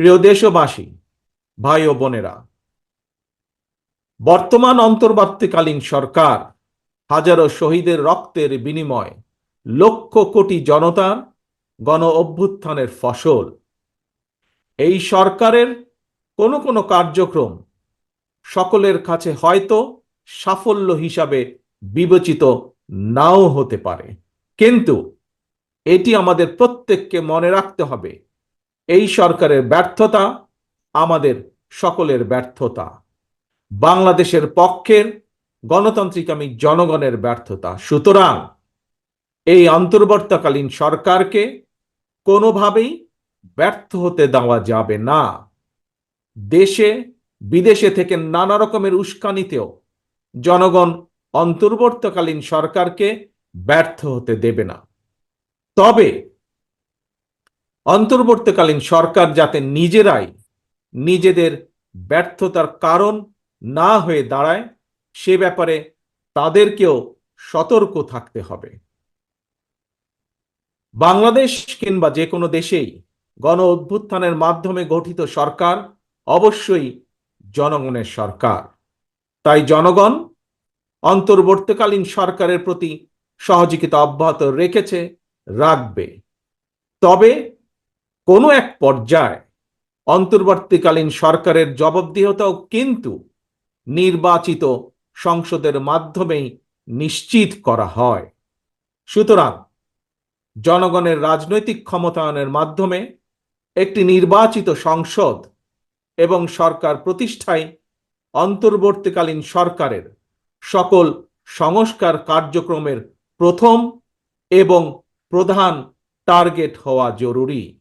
প্রিয় দেশবাসী, ভাই ও বোনেরা, বর্তমান অন্তর্বর্তীকালীন সরকার হাজারো শহীদের রক্তের বিনিময় লক্ষ কোটি জনতার গণ অভ্যুত্থানের ফসল। এই সরকারের কোনো কোনো কার্যক্রম সকলের কাছে হয়তো সাফল্য হিসাবে বিবেচিত নাও হতে পারে। কিন্তু এটি আমাদের প্রত্যেককে মনে রাখতে হবে এই সরকারের ব্যর্থতা আমাদের সকলের ব্যর্থতা। বাংলাদেশের পক্ষের গণতান্ত্রিকামী জনগণের ব্যর্থতা। সুতরাং এই অন্তর্বর্তীকালীন সরকারকে কোনোভাবেই ব্যর্থ হতে দেওয়া যাবে না। দেশে, বিদেশে থেকে নানা রকমের উস্কানিতেও জনগণ অন্তর্বর্তীকালীন সরকারকে ব্যর্থ হতে দেবে না। তবে অন্তর্বর্তীকালীন সরকার যাতে নিজেরাই নিজেদের ব্যর্থতার কারণ না হয়ে দাঁড়ায়, সে ব্যাপারে তাদেরকেও সতর্ক থাকতে হবে। বাংলাদেশ কিংবা যে কোনো দেশেই গণ অভ্যুত্থানের মাধ্যমে গঠিত সরকার অবশ্যই জনগণের সরকার। তাই জনগণ অন্তর্বর্তীকালীন সরকারের প্রতি সহযোগিতা অব্যাহত রেখেছে, রাখবে। তবে কোনো এক পর্যায়ে অন্তর্বর্তীকালীন সরকারের জবাবদিহতাও কিন্তু নির্বাচিত সংসদের মাধ্যমেই নিশ্চিত করা হয়। সুতরাং জনগণের রাজনৈতিক ক্ষমতায়নের মাধ্যমে একটি নির্বাচিত সংসদ এবং সরকার প্রতিষ্ঠায় অন্তর্বর্তীকালীন সরকারের সকল সংস্কার কার্যক্রমের প্রথম এবং প্রধান টার্গেট হওয়া জরুরি।